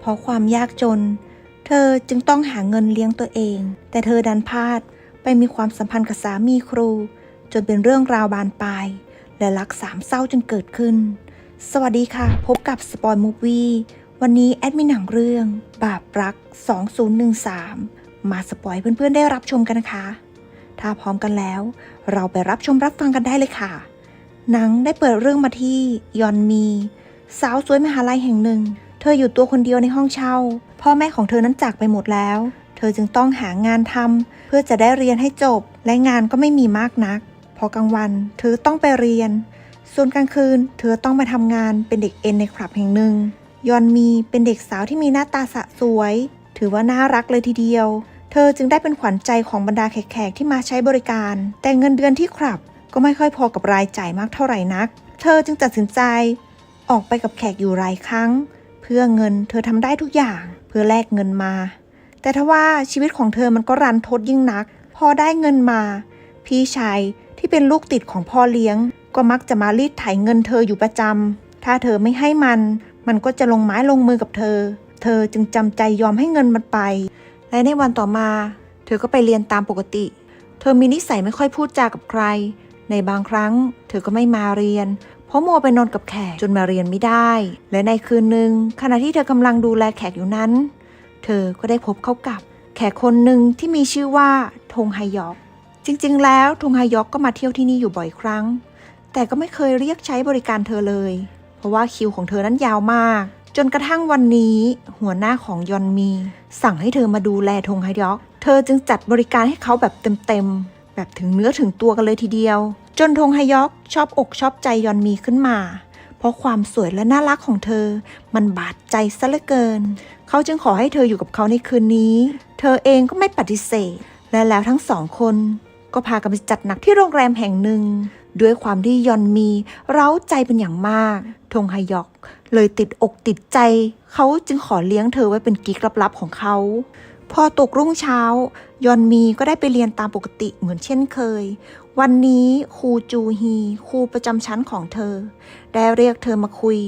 เพราะความยากจน เธอจึงต้องหาเงินเลี้ยงตัวเอง แต่เธอดันพลาดไปมีความสัมพันธ์กับสามีครู จนเป็นเรื่องราวบานปลายและรักสามเศร้าจนเกิดขึ้น สวัสดีค่ะ พบกับสปอยมูฟวี่วันนี้แอดมินหนังเรื่อง บาปรัก 2013 มาสปอยเพื่อนๆได้รับชมกันนะคะ ถ้าพร้อมกันแล้ว เราไปรับชมรับฟังกันได้เลยค่ะหนังได้เปิดเรื่องมาที่ยอนมี สาวสวยมหาลัยแห่งหนึ่ง เธออยู่ตัวคนเดียวในห้องเช่า พ่อแม่ของเธอนั้นจากไปหมดแล้ว เธอจึงต้องหางานทำเพื่อจะได้เรียนให้จบ และงานก็ไม่มีมากนัก พอกลางวันเธอต้องไปเรียน ส่วนกลางคืน เธอต้องมาทำงานเป็นเด็กเอ็นในคลับแห่งหนึ่ง ยอนมีเป็นเด็กสาวที่มีหน้าตาสะสวย ถือว่าน่ารักเลยทีเดียว เธอจึงได้เป็นขวัญใจของบรรดาแขกๆที่มาใช้บริการ แต่เงินเดือนที่คลับก็ไม่ค่อยพอกับรายจ่ายมากเท่าไหร่นัก เธอจึงตัดสินใจ ออกไปกับแขกอยู่หลายครั้ง พื่อเงิน เธอทำได้ทุกอย่างเพื่อแลกเงินมา แต่ทว่าชีวิตของเธอมันก็รันทดยิ่งนัก พอได้เงินมา พี่ชายที่เป็นลูกติดของพ่อเลี้ยง ก็มักจะมารีดไถเงินเธออยู่ประจำถ้าเธอไม่ให้มัน มันก็จะลงไม้ลงมือกับเธอ เธอจึงจำใจยอมให้เงินมันไป และในวันต่อมา เธอก็ไปเรียนตามปกติ เธอมีนิสัยไม่ค่อยพูดจากับใคร ในบางครั้ง เธอก็ไม่มาเรียน เพราะมัวไปนอนกับแขกจนมาเรียนไม่ได้ และในคืนหนึ่งขณะที่เธอกำลังดูแลแขกอยู่นั้น เธอก็ได้พบเข้ากับแขกคนหนึ่งที่มีชื่อว่าทงไฮยอก จริงๆ แล้วทงไฮยอกก็มาเที่ยวที่นี่อยู่บ่อยครั้ง แต่ก็ไม่เคยเรียกใช้บริการเธอเลย เพราะว่าคิวของเธอนั้นยาวมาก จนกระทั่งวันนี้ หัวหน้าของยอนมี สั่งให้เธอมาดูแลทงไฮยอก เธอจึงจัดบริการให้เขาแบบเต็มๆแบบถึงเนื้อถึงตัวกันเลยทีเดียว จนทงไฮยอกชอบอกชอบใจยอนมีขึ้นมา เพราะความสวยและน่ารักของเธอ มันบาดใจซะเหลือเกิน เขาจึงขอให้เธออยู่กับเขาในคืนนี้ เธอเองก็ไม่ปฏิเสธ และแล้วทั้งสองคน ก็พากันไปจัดหนักที่โรงแรมแห่งหนึ่ง ด้วยความที่ยอนมีเร้าใจเป็นอย่างมาก ทงไฮยอก เลยติดอกติดใจ เขาจึงขอเลี้ยงเธอไว้เป็นกิ๊กลับๆของเขาพอตกรุ่งเช้า ยอนมีก็ได้ไปเรียนตามปกติเหมือนเช่นเคย วันนี้ครูจูฮีครูประจำชั้นของเธอ ได้เรียกเธอมาคุย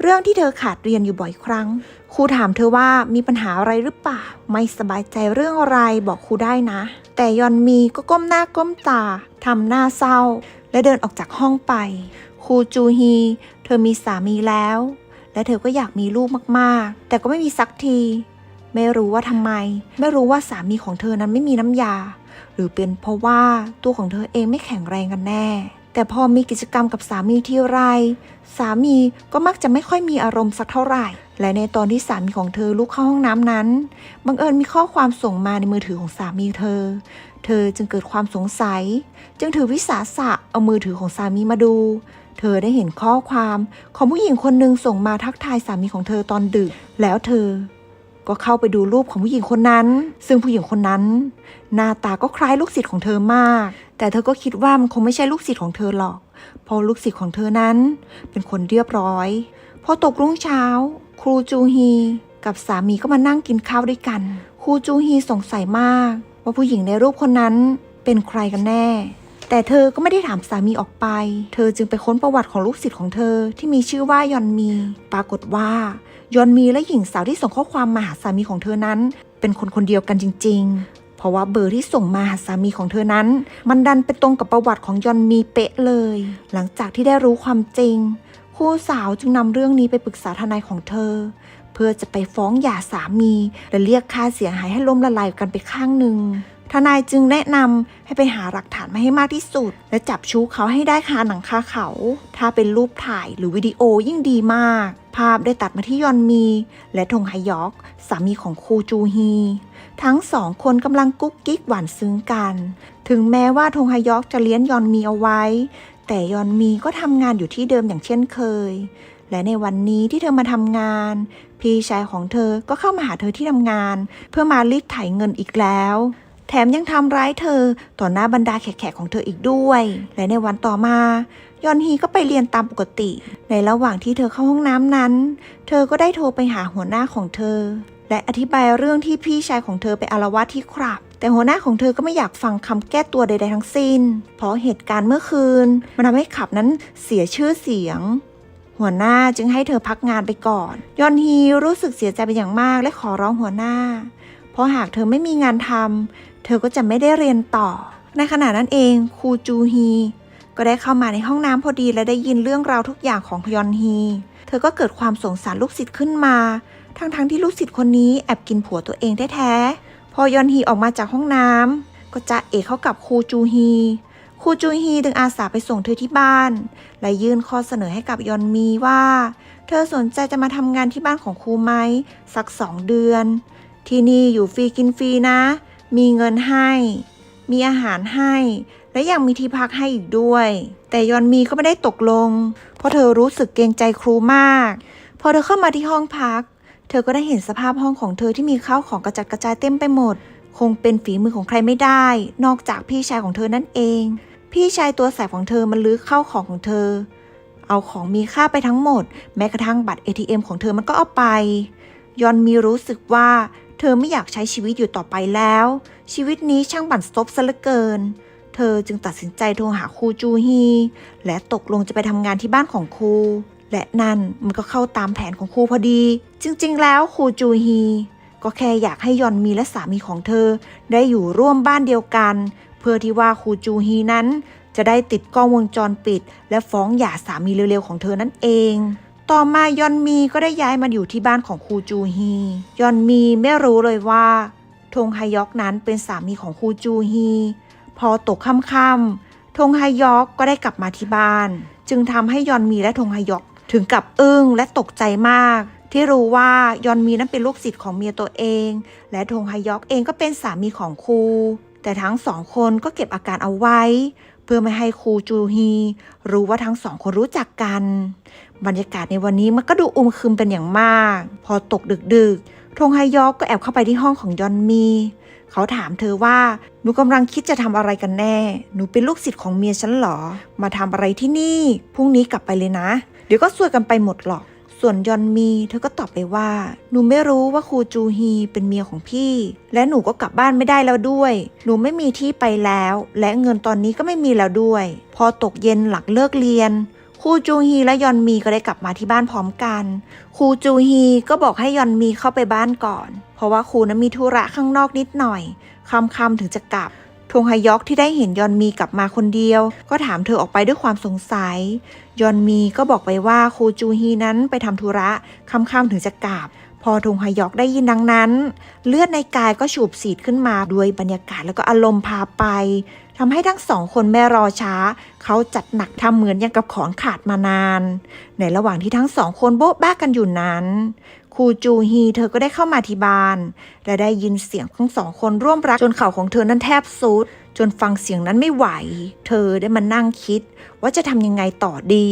เรื่องที่เธอขาดเรียนอยู่บ่อยครั้งครูถามเธอว่ามีปัญหาอะไรหรือเปล่าไม่สบายใจเรื่องอะไรบอกครูได้นะ แต่ยอนมีก็ก้มหน้าก้มตาทำหน้าเศร้า และเดินออกจากห้องไปครูจูฮี เธอมีสามีแล้ว และเธอก็อยากมีลูกมากๆ แต่ก็ไม่มีสักที ไม่รู้ว่าทำไม ไม่รู้ว่าสามีของเธอนั้นไม่มีน้ำยา หรือเป็นเพราะว่าตัวของเธอเองไม่แข็งแรงกันแน่ แต่พอมีกิจกรรมกับสามีที่ไร สามีก็มักจะไม่ค่อยมีอารมณ์สักเท่าไหร่ และในตอนที่สามีของเธอลุกเข้าห้องน้ำนั้น บังเอิญมีข้อความส่งมาในมือถือของสามีเธอ เธอจึงเกิดความสงสัย จึงถือวิสาสะเอามือถือของสามีมาดูเธอได้เห็นข้อความของผู้หญิงคนหนึ่งส่งมาทักทายสามีของเธอตอนดึก แล้วเธอ ก็เข้าไปดูรูปของผู้หญิงคนนั้น ซึ่งผู้หญิงคนนั้น หน้าตาก็คล้ายลูกศิษย์ของเธอมาก แต่เธอก็คิดว่ามันคงไม่ใช่ลูกศิษย์ของเธอหรอกเพราะลูกศิษย์ของเธอนั้น เป็นคนเรียบร้อยพอตกรุ่งเช้า ครูจูฮีกับสามีก็มานั่งกินข้าวด้วยกัน ครูจูฮีสงสัยมาก ว่าผู้หญิงในรูปคนนั้นเป็นใครกันแน่ แต่เธอก็ไม่ได้ถามสามีออกไป เธอจึงไปค้นประวัติของลูกศิษย์ของเธอที่มีชื่อว่ายอนมี ปรากฏว่ายอนมีและหญิงสาวที่ส่งข้อความมาหาสามีของเธอนั้น เป็นคนคนเดียวกันจริง ๆ เพราะว่าเบอร์ที่ส่งมาหาสามีของเธอนั้น มันดันไปตรงกับประวัติของยอนมีเป๊ะเลย หลังจากที่ได้รู้ความจริง คู่สาวจึงนำเรื่องนี้ไปปรึกษาทนายของเธอ เพื่อจะไปฟ้องหย่าสามีและเรียกค่าเสียหายให้ล้มละลายกันไปข้างหนึ่ง ทนายจึงแนะนำให้ไปหาหลักฐานมาให้มากที่สุด และจับชู้เขาให้ได้คาหนังคาเขา ถ้าเป็นรูปถ่ายหรือวิดีโอยิ่งดีมาก ภาพได้ตัดมาที่ยอนมี และทงไฮยอก สามีของคูจูฮี ทั้งสองคนกำลังกุ๊กกิ๊กหวานซึ้งกัน ถึงแม้ว่าทงไฮยอกจะเลี้ยงยอนมีเอาไว้ แต่ยอนมีก็ทำงานอยู่ที่เดิมอย่างเช่นเคย และในวันนี้ที่เธอมาทำงานพี่ชายของเธอก็เข้ามาหาเธอที่ทำงาน เพื่อมารีดไถเงินอีกแล้ว แถมยังทำร้ายเธอต่อหน้าบรรดาแขกๆของเธออีกด้วย และในวันต่อมา ยอนฮีก็ไปเรียนตามปกติ ในระหว่างที่เธอเข้าห้องน้ำนั้น เธอก็ได้โทรไปหาหัวหน้าของเธอ และอธิบายเรื่องที่พี่ชายของเธอไปอาละวาดที่คลับ แต่หัวหน้าของเธอก็ไม่อยากฟังคำแก้ตัวใดๆทั้งสิ้น เพราะเหตุการณ์เมื่อคืนมันทำให้ขับนั้นเสียชื่อเสียงหัวหน้าจึงให้เธอพักงานไปก่อน ยอนฮีรู้สึกเสียใจเป็นอย่างมากและขอร้องหัวหน้า เพราะหากเธอไม่มีงานทำ เธอก็จะไม่ได้เรียนต่อ ในขณะนั้นเองครูจูฮีก็ได้เข้ามาในห้องน้ำพอดีและได้ยินเรื่องราวทุกอย่างของยอนฮี เธอก็เกิดความสงสารลูกศิษย์ขึ้นมา ทั้งๆที่ลูกศิษย์คนนี้แอบกินผัวตัวเองแท้ๆ พอยอนฮีออกมาจากห้องน้ำก็จะเอกเข้ากับครูจูฮี ครูจูฮีจึงอาสาไปส่งเธอที่บ้าน และยื่นข้อเสนอให้กับยอนมีว่า เธอสนใจจะมาทำงานที่บ้านของครูไหมสักสองเดือน ที่นี่อยู่ฟรีกินฟรีนะ มีเงินให้ มีอาหารให้ และยังมีที่พักให้อีกด้วย แต่ยอนมีก็ไม่ได้ตกลง เพราะเธอรู้สึกเกรงใจครูมาก พอเธอเข้ามาที่ห้องพัก เธอก็ได้เห็นสภาพห้องของเธอที่มีข้าวของกระจัดกระจายเต็มไปหมด คงเป็นฝีมือของใครไม่ได้ นอกจากพี่ชายของเธอนั่นเอง พี่ชายตัวแสบของเธอมันลื้อเข้าของของเธอ เอาของมีค่าไปทั้งหมด แม้กระทั่งบัตร ATM ของเธอมันก็เอาไป ยอนมีรู้สึกว่า เธอไม่อยากใช้ชีวิตอยู่ต่อไปแล้ว ชีวิตนี้ช่างบั่นซบซะเหลือเกิน เธอจึงตัดสินใจโทรหาครูจูฮี และตกลงจะไปทำงานที่บ้านของครู และนั่นมันก็เข้าตามแผนของครูพอดี จริง ๆ แล้วครูจูฮี ก็แค่อยากให้ยอนมีและสามีของเธอ ได้อยู่ร่วมบ้านเดียวกัน เพื่อที่ว่าครูจูฮีนั้น จะได้ติดกล้องวงจรปิด และฟ้องหย่าสามีเร็วๆของเธอนั่นเอง ต่อมายอนมีก็ได้ย้ายมาอยู่ที่บ้านของครูจูฮี ยอนมีไม่รู้เลยว่าทงไฮยอกนั้นเป็นสามีของครูจูฮี พอตกค่ำๆทงฮยอกก็ได้กลับมาที่บ้าน จึงทำให้ยอนมีและทงไฮยอกถึงกับอึ้งและตกใจมาก ที่รู้ว่ายอนมีนั้นเป็นลูกศิษย์ของเมียตัวเอง และทงไฮยอกเองก็เป็นสามีของครู แต่ทั้งสองคนก็เก็บอาการเอาไว้ เพื่อไม่ให้ครูจูฮี รู้ว่าทั้งสองคนรู้จักกัน บรรยากาศในวันนี้มันก็ดูอึมครึมเป็นอย่างมาก พอตกดึกๆ ทงไฮยอกก็แอบเข้าไปที่ห้องของยอนมี เขาถามเธอว่า หนูกำลังคิดจะทำอะไรกันแน่ หนูเป็นลูกศิษย์ของเมียฉันหรอ มาทำอะไรที่นี่ พรุ่งนี้กลับไปเลยนะ เดี๋ยวก็ซวยกันไปหมดหรอก ส่วนยอนมี เธอก็ตอบไปว่า หนูไม่รู้ว่าครูจูฮีเป็นเมียของพี่ และหนูก็กลับบ้านไม่ได้แล้วด้วย หนูไม่มีที่ไปแล้ว และเงินตอนนี้ก็ไม่มีแล้วด้วย พอตกเย็นหลังเลิกเรียน ครูจูฮีและยอนมีก็ได้กลับมาที่บ้านพร้อมกันครูจูฮีก็บอกให้ยอนมีเข้าไปบ้านก่อน เพราะว่าครูนั้นมีธุระข้างนอกนิดหน่อยค่ำๆถึงจะกลับทงฮยอกที่ได้เห็นยอนมีกลับมาคนเดียว ก็ถามเธอออกไปด้วยความสงสัย ยอนมีก็บอกไปว่าครูจูฮีนั้นไปทำธุระค่ำๆถึงจะกลับ พอทงฮยอกได้ยินดังนั้น เลือดในกายก็ฉูบสีดขึ้นมาด้วยบรรยากาศแล้วก็อารมณ์พาไป ทำให้ทั้งสองคนแม่รอช้า เขาจัดหนักทำเหมือนยังกับของขาดมานาน ในระหว่างที่ทั้งสองคนโบ๊ะบ้ากันอยู่นั้นครูจูฮีเธอก็ได้เข้ามาที่บ้าน และได้ยินเสียงทั้งสองคนร่วมรักจนเข่าของเธอนั้นแทบสุด จนฟังเสียงนั้นไม่ไหว เธอได้มานั่งคิด ว่าจะทำยังไงต่อดี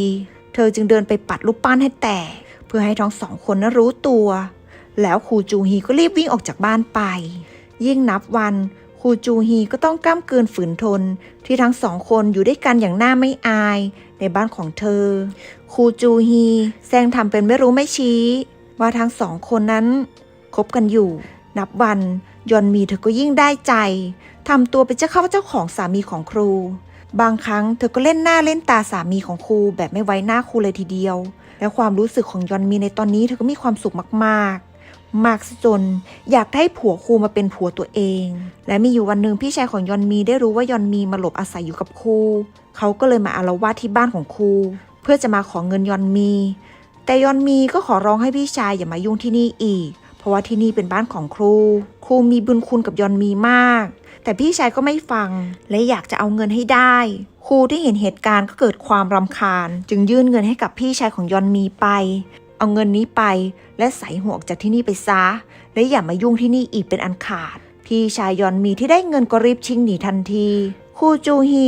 เธอจึงเดินไปปัดรูปปั้นให้แตก เพื่อให้ทั้งสองคนนั้นรู้ตัว แล้วครูจูฮีก็รีบวิ่งออกจากบ้านไป ยิ่งนับวัน รูจูฮีก็ต้องกล้ามเกินฝืนทน ที่ทั้งสองคนอยู่ด้วยกันอย่างหน้าไม่อาย ในบ้านของเธอ ครูจูฮีแซงทำเป็นไม่รู้ไม่ชี้ ว่าทั้งสองคนนั้นคบกันอยู่ นับวันยอนมีเธอก็ยิ่งได้ใจทำตัวเป็นเจ้าเข้าเจ้าของสามีของครู บางครั้งเธอก็เล่นหน้าเล่นตาสามีของครูแบบไม่ไว้หน้าครูเลยทีเดียว และความรู้สึกของยอนมีในตอนนี้เธอก็มีความสุขมากๆ มากซะจน อยากได้ผัวครูมาเป็นผัวตัวเอง และมีอยู่วันหนึ่งพี่ชายของยอนมีได้รู้ว่ายอนมีมาหลบอาศัยอยู่กับครูเขาก็เลยมาอารวาสที่บ้านของครูเพื่อจะมาขอเงินยอนมี แต่ยอนมีก็ขอร้องให้พี่ชายอย่ามายุ่งที่นี่อีก เพราะว่าที่นี่เป็นบ้านของครู ครูมีบุญคุณกับยอนมีมาก แต่พี่ชายก็ไม่ฟังและอยากจะเอาเงินให้ได้ครูที่เห็นเหตุการณ์ก็เกิดความรำคาญ จึงยื่นเงินให้กับพี่ชายของยอนมีไป เอาเงินนี้ไป และใส่หัวกจากที่นี่ไปซะ และอย่ามายุ่งที่นี่อีกเป็นอันขาด พี่ชายยอนมีที่ได้เงินก็รีบชิงหนีทันทีครูจูฮี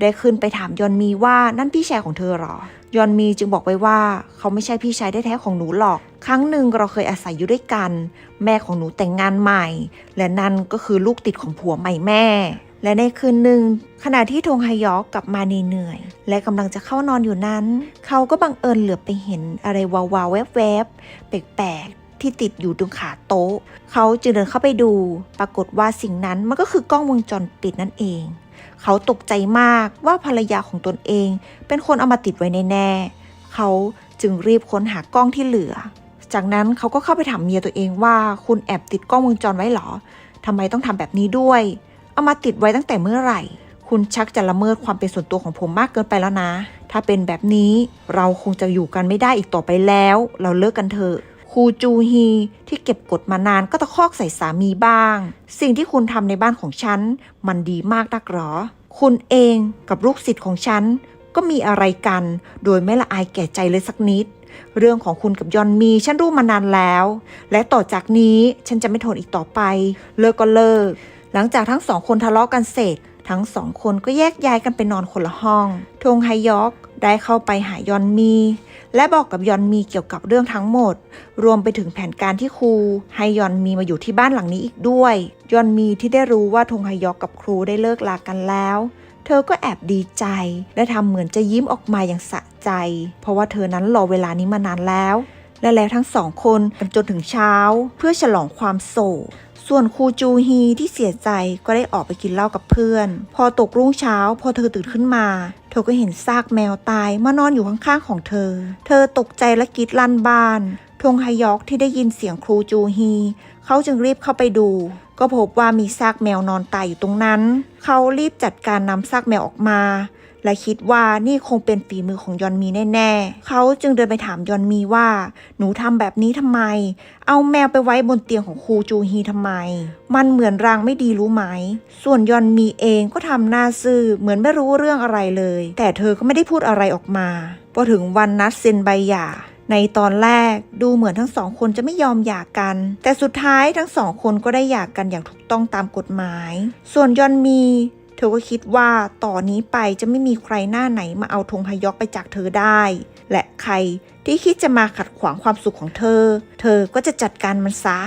ได้ขึ้นไปถามยอนมีว่านั่นพี่ชายของเธอหรอ ยอนมีจึงบอกไปว่า เขาไม่ใช่พี่ชายแท้ๆของหนูหรอก ครั้งหนึ่งเราเคยอาศัยอยู่ด้วยกัน แม่ของหนูแต่งงานใหม่ และนั่นก็คือลูกติดของผัวใหม่แม่ และในคืนหนึ่ง ขณะที่ทงไฮยอกกลับมาเหนื่อย และกำลังจะเข้านอนอยู่นั้น เขาก็บังเอิญเหลือบไปเห็นอะไรวาวๆแวบๆแปลกๆที่ติดอยู่ตรงขาโต๊ะ เขาจึงเดินเข้าไปดู ปรากฏว่าสิ่งนั้นมันก็คือกล้องวงจรปิดนั่นเอง เขาตกใจมากว่าภรรยาของตนเอง เป็นคนเอามาติดไว้แน่ๆเขาจึงรีบค้นหากล้องที่เหลือ จากนั้นเขาก็เข้าไปถามเมียตัวเองว่าคุณแอบติดกล้องวงจรไว้เหรอทำไมต้องทำแบบนี้ด้วย เอามาติดไว้ตั้งแต่เมื่อไหร่ คุณชักจะละเมิดความเป็นส่วนตัวของผมมากเกินไปแล้วนะ ถ้าเป็นแบบนี้เราคงจะอยู่กันไม่ได้อีกต่อไปแล้ว เราเลิกกันเถอะครูจูฮีที่เก็บกดมานานก็ตะคอกใส่สามีบ้าง สิ่งที่คุณทำในบ้านของฉัน มันดีมากนักหรอ คุณเองกับลูกศิษย์ของฉัน ก็มีอะไรกัน โดยไม่ละอายแก่ใจเลยสักนิด เรื่องของคุณกับยอนมี ฉันรู้มานานแล้ว และต่อจากนี้ฉันจะไม่ทนอีกต่อไป เลิกก็เลิก หลังจากทั้งสองคนทะเลาะกันเสร็จ ทั้งสองคนก็แยกย้ายกันไปนอนคนละห้องทงไฮยอกได้เข้าไปหายอนมี และบอกกับยอนมีเกี่ยวกับเรื่องทั้งหมด รวมไปถึงแผนการที่ครู ให้ยอนมีมาอยู่ที่บ้านหลังนี้อีกด้วย ยอนมีที่ได้รู้ว่าทงไฮยอกกับครูได้เลิกลากันแล้ว เธอก็แอบดีใจ และทำเหมือนจะยิ้มออกมาอย่างสะใจ เพราะว่าเธอนั้นรอเวลานี้มานานแล้วและแล้วทั้งสองคนกันจนถึงเช้า เพื่อฉลองความโศก ส่วนครูจูฮีที่เสียใจก็ได้ออกไปกินเหล้ากับเพื่อน พอตกรุ่งเช้า พอเธอตื่นขึ้นมา เธอก็เห็นซากแมวตายมานอนอยู่ข้างๆของเธอ เธอตกใจและกรีดลั่นบ้านทงฮยอกที่ได้ยินเสียงครูจูฮี เขาจึงรีบเข้าไปดู ก็พบว่ามีซากแมวนอนตายอยู่ตรงนั้น เขารีบจัดการนำซากแมวออกมา และคิดว่านี่คงเป็นฝีมือของยอนมีแน่ๆ เขาจึงเดินไปถามยอนมีว่า หนูทำแบบนี้ทำไม เอาแมวไปไว้บนเตียงของครูจูฮีทำไม มันเหมือนรางไม่ดีรู้ไหม ส่วนยอนมีเองก็ทำหน้าซื่อเหมือนไม่รู้เรื่องอะไรเลย แต่เธอก็ไม่ได้พูดอะไรออกมา พอถึงวันนัดเซ็นใบหย่าในตอนแรกดูเหมือนทั้งสองคนจะไม่ยอมหย่ากัน แต่สุดท้ายทั้งสองคนก็ได้หย่ากันอย่างถูกต้องตามกฎหมาย ส่วนยอนมี ธอก็คิดว่าต่อนนี้ไปจะไม่มีใครหน้าไหนมาเอาธงฮยอกไปจากเธอได้ และใครที่คิดจะมาขัดขวางความสุขของเธอ เธอก็จะจัดการมันซะ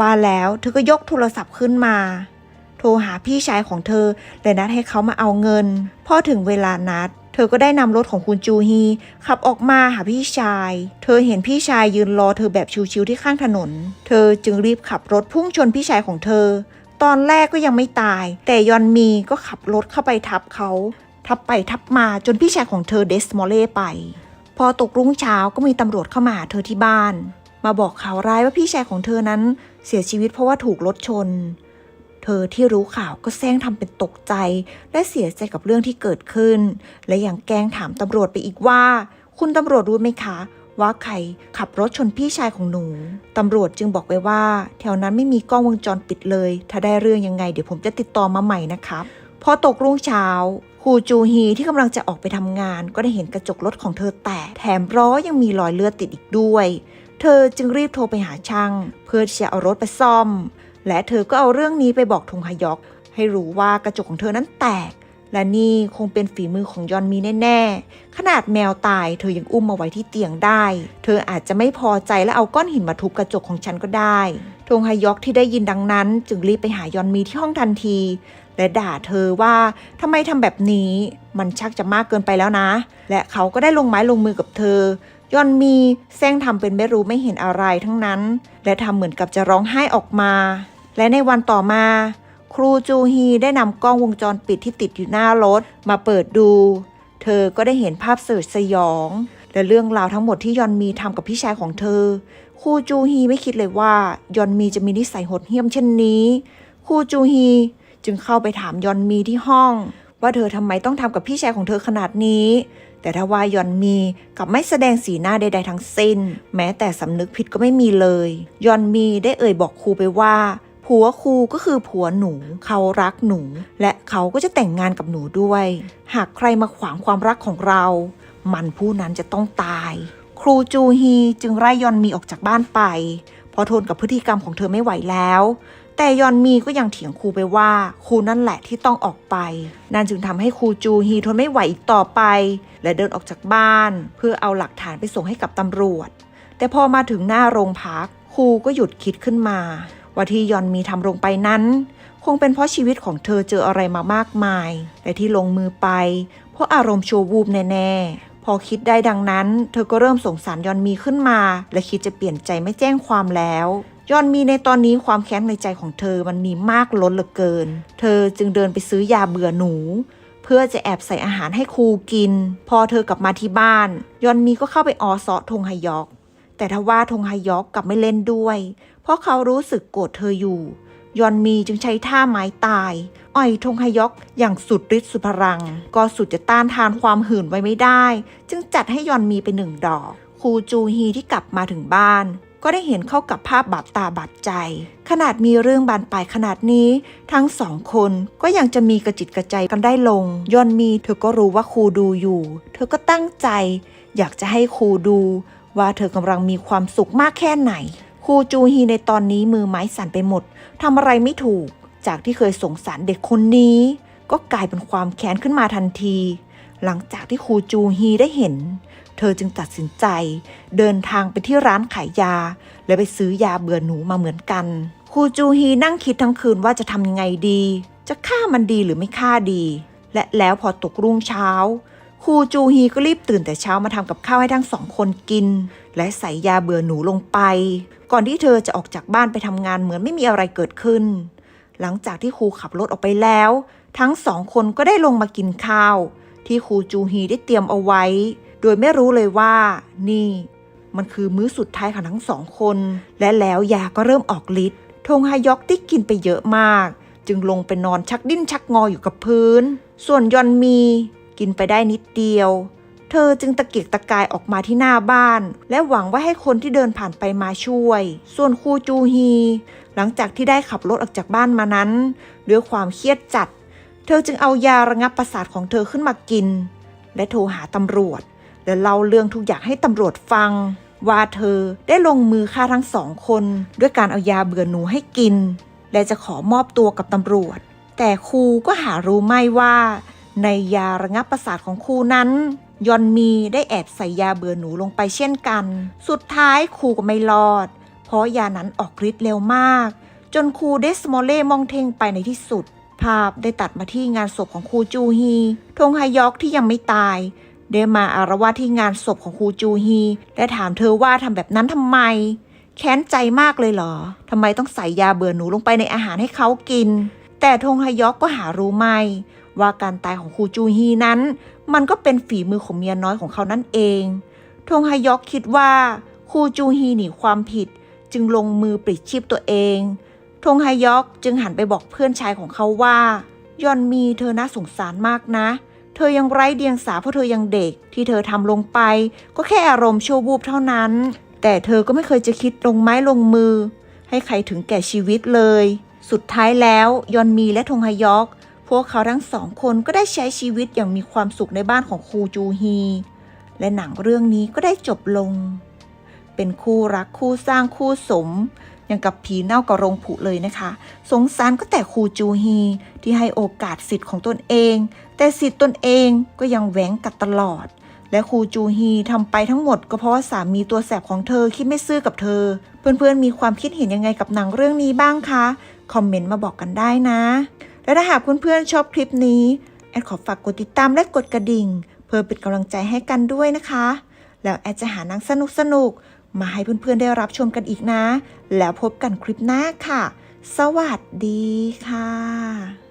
ว่าแล้วเธอก็ยกโทรศัพท์ขึ้นมา โทรหาพี่ชายของเธอและนัดให้เขามาเอาเงิน พอถึงเวลานัด เธอก็ได้นำรถของคุณจูฮีขับออกมาหาพี่ชาย เธอเห็นพี่ชายยืนรอเธอแบบชิวๆที่ข้างถนน เธอจึงรีบขับรถพุ่งชนพี่ชายของเธอ ตอนแรกก็ยังไม่ตาย แต่ยอนมีก็ขับรถเข้าไปทับเขา ทับไปทับมาจนพี่ชายของเธอเดสมอลเล่ไป พอตกรุ่งเช้าก็มีตำรวจเข้ามาหาเธอที่บ้าน มาบอกข่าวร้ายว่าพี่ชายของเธอนั้นเสียชีวิตเพราะว่าถูกรถชน เธอที่รู้ข่าวก็แซงทำเป็นตกใจ และเสียใจกับเรื่องที่เกิดขึ้น และยังแกล้งถามตำรวจไปอีกว่า คุณตำรวจรู้ไหมคะ ว่าใครขับรถชนพี่ชายของหนู ตำรวจจึงบอกไปว่า แถวนั้นไม่มีกล้องวงจรปิดเลย ถ้าได้เรื่องยังไงเดี๋ยวผมจะติดต่อมาใหม่นะครับพอตกรุ่งเช้าครูจูฮีที่กำลังจะออกไปทำงาน ก็ได้เห็นกระจกรถของเธอแตกแถมล้อยังมีรอยเลือดติดอีกด้วย เธอจึงรีบโทรไปหาช่าง เพื่อที่จะเอารถไปซ่อม และเธอก็เอาเรื่องนี้ไปบอกทงฮยอก ให้รู้ว่ากระจกของเธอนั้นแตก และนี่คงเป็นฝีมือของยอนมีแน่ๆ ขนาดแมวตายเธอยังอุ้มมาไว้ที่เตียงได้ เธออาจจะไม่พอใจและเอาก้อนหินมาทุบกระจกของฉันก็ได้ทงฮยอกที่ได้ยินดังนั้น จึงรีบไปหายอนมีที่ห้องทันที และด่าเธอว่าทำไมทำแบบนี้ มันชักจะมากเกินไปแล้วนะ และเขาก็ได้ลงไม้ลงมือกับเธอยอนมีแซงทำเป็นไม่รู้ไม่เห็นอะไรทั้งนั้น และทำเหมือนกับจะร้องไห้ออกมา และในวันต่อมา ครูจูฮีได้นำกล้องวงจรปิดที่ติดอยู่หน้ารถ มาเปิดดู เธอก็ได้เห็นภาพสยดสยอง และเรื่องราวทั้งหมดที่ยอนมีทำกับพี่ชายของเธอ ครูจูฮีไม่คิดเลยว่ายอนมีจะมีนิสัยโหดเหี้ยมเช่นนี้ ครูจูฮีจึงเข้าไปถามยอนมีที่ห้อง ว่าเธอทำไมต้องทำกับพี่ชายของเธอขนาดนี้ แต่ถ้าว่ายอนมีกับไม่แสดงสีหน้าใด ๆ ทั้งสิ้น แม้แต่สำนึกผิดก็ไม่มีเลย ยอนมีได้เอ่ยบอกครูไปว่า ผัวครูก็คือผัวหนู เขารักหนู และเขาก็จะแต่งงานกับหนูด้วย หากใครมาขวางความรักของเรา มันผู้นั้นจะต้องตาย ครูจูฮีจึงไล่ยอนมีออกจากบ้านไปเพราะทนกับพฤติกรรมของเธอไม่ไหวแล้ว แต่ยอนมีก็ยังเถียงครูไปว่าครูนั่นแหละที่ต้องออกไปนั่นจึงทำให้ครูจูฮีทนไม่ไหวอีกต่อไป และเดินออกจากบ้าน เพื่อเอาหลักฐานไปส่งให้กับตำรวจ แต่พอมาถึงหน้าโรงพักครูก็หยุดคิดขึ้นมา ว่าที่ยอนมีทำลงไปนั้น คงเป็นเพราะชีวิตของเธอเจออะไรมามากมาย และที่ลงมือไป เพราะอารมณ์โชว์วูบแน่ๆ พอคิดได้ดังนั้น เธอก็เริ่มสงสารยอนมีขึ้นมา และคิดจะเปลี่ยนใจไม่แจ้งความแล้วยอนมีในตอนนี้ความแค้นในใจของเธอมันมีมากล้นเหลือเกิน เธอจึงเดินไปซื้อยาเบื่อหนู เพื่อจะแอบใส่อาหารให้ครูกิน พอเธอกลับมาที่บ้าน ยอนมีก็เข้าไปออซอทงฮยอก แต่ทว่าทงฮยอกกลับไม่เล่นด้วย เพราะเขารู้สึกโกรธเธออยู่ ยอนมีจึงใช้ท่าไม้ตาย อ่อยทงฮยอกอย่างสุดฤทธิ์สุดพลัง ก็สุดจะต้านทานความหื่นไว้ไม่ได้ จึงจัดให้ยอนมีไปหนึ่งดอก ครูจูฮีที่กลับมาถึงบ้าน ก็ได้เห็นเข้ากับภาพบาดตาบาดใจ ขนาดมีเรื่องบานปลายขนาดนี้ ทั้งสองคนก็ยังจะมีกระจิตกระใจกันได้ลง ยอนมีเธอก็รู้ว่าครูดูอยู่ เธอก็ตั้งใจ อยากจะให้ครูดูว่าเธอกำลังมีความสุขมากแค่ไหน ครูจูฮีในตอนนี้มือไม้สั่นไปหมดทำอะไรไม่ถูก จากที่เคยสงสารเด็กคนนี้ ก็กลายเป็นความแค้นขึ้นมาทันที หลังจากที่ครูจูฮีได้เห็น เธอจึงตัดสินใจ เดินทางไปที่ร้านขายยา และไปซื้อยาเบื่อหนูมาเหมือนกันครูจูฮีนั่งคิดทั้งคืนว่าจะทำยังไงดี จะฆ่ามันดีหรือไม่ฆ่าดี และแล้วพอตกรุ่งเช้าครูจูฮีก็รีบตื่นแต่เช้ามาทำกับข้าวให้ทั้งสองคนกิน และใส่ยาเบื่อหนูลงไป ก่อนที่เธอจะออกจากบ้านไปทำงานเหมือนไม่มีอะไรเกิดขึ้น หลังจากที่ครูขับรถออกไปแล้ว ทั้งสองคนก็ได้ลงมากินข้าว ที่ครูจูฮีได้เตรียมเอาไว้ โดยไม่รู้เลยว่า นี่ มันคือมื้อสุดท้ายของทั้งสองคน และแล้วยาก็เริ่มออกฤทธิ์ทงฮายอกที่กินไปเยอะมาก จึงลงไปนอนชักดิ้นชักงออยู่กับพื้น ส่วนยอนมี กินไปได้นิดเดียว เธอจึงตะเกียกตะกายออกมาที่หน้าบ้าน และหวังว่าให้คนที่เดินผ่านไปมาช่วย ส่วนครูจูฮี หลังจากที่ได้ขับรถออกจากบ้านมานั้นด้วยความเครียดจัด เธอจึงเอายาระงับประสาทของเธอขึ้นมากิน และโทรหาตำรวจ และเล่าเรื่องทุกอย่างให้ตำรวจฟัง ว่าเธอได้ลงมือฆ่าทั้งสองคน ด้วยการเอายาเบื่อหนูให้กิน และจะขอมอบตัวกับตำรวจ แต่ครูก็หารู้ไม่ว่า ในยาระงับประสาทของครูนั้น ยอนมีได้แอบใส่ยาเบื่อหนูลงไปเช่นกัน สุดท้ายครูก็ไม่รอด เพราะยานั้นออกฤทธิ์เร็วมาก จนครูเดสโมเล่มองเทงไปในที่สุด ภาพได้ตัดมาที่งานศพของครูจูฮีทงฮยอกที่ยังไม่ตายได้มาอารวาที่งานศพของครูจูฮีและถามเธอว่าทำแบบนั้นทำไม แค้นใจมากเลยเหรอทำไมต้องใส่ยาเบื่อหนูลงไปในอาหารให้เขากิน แต่ทงฮยอกก็หารู้ไม่ ว่าการตายของครูจูฮีนั้น มันก็เป็นฝีมือของเมียน้อยของเขานั่นเอง ทงฮายอกคิดว่าครูจูฮีหนีความผิด จึงลงมือปลิดชีพตัวเอง ทงฮายอกจึงหันไปบอกเพื่อนชายของเขาว่า ยอนมีเธอน่าสงสารมากนะ เธอยังไร้เดียงสาเพราะเธอยังเด็ก ที่เธอทำลงไป ก็แค่อารมณ์ชั่ววูบเท่านั้น แต่เธอก็ไม่เคยจะคิดลงไม้ลงมือ ให้ใครถึงแก่ชีวิตเลย สุดท้ายแล้วยอนมีและทงฮายอก พวกเขาทั้งสองคนก็ได้ใช้ชีวิตอย่างมีความสุขในบ้านของครูจูฮี และหนังเรื่องนี้ก็ได้จบลง เป็นคู่รักคู่สร้างคู่สม อย่างกับผีเน่ากับรงผุเลยนะคะ สงสารก็แต่ครูจูฮีที่ให้โอกาสสิทธิ์ของตนเอง แต่สิทธิ์ตนเองก็ยังแหวงกัดตลอด และครูจูฮีทำไปทั้งหมดก็เพราะว่าสามีตัวแสบของเธอคิดไม่ซื่อกับเธอ เพื่อนๆมีความคิดเห็นยังไงกับหนังเรื่องนี้บ้างคะ คอมเมนต์มาบอกกันได้นะ และถ้าหากเพื่อนๆชอบคลิปนี้ แอดขอฝากกดติดตามและกดกระดิ่ง เพื่อเป็นกำลังใจให้กันด้วยนะคะ แล้วแอดจะหานังสนุกสนุกมาให้เพื่อนๆได้รับชมกันอีกนะ แล้วพบกันคลิปหน้าค่ะ สวัสดีค่ะ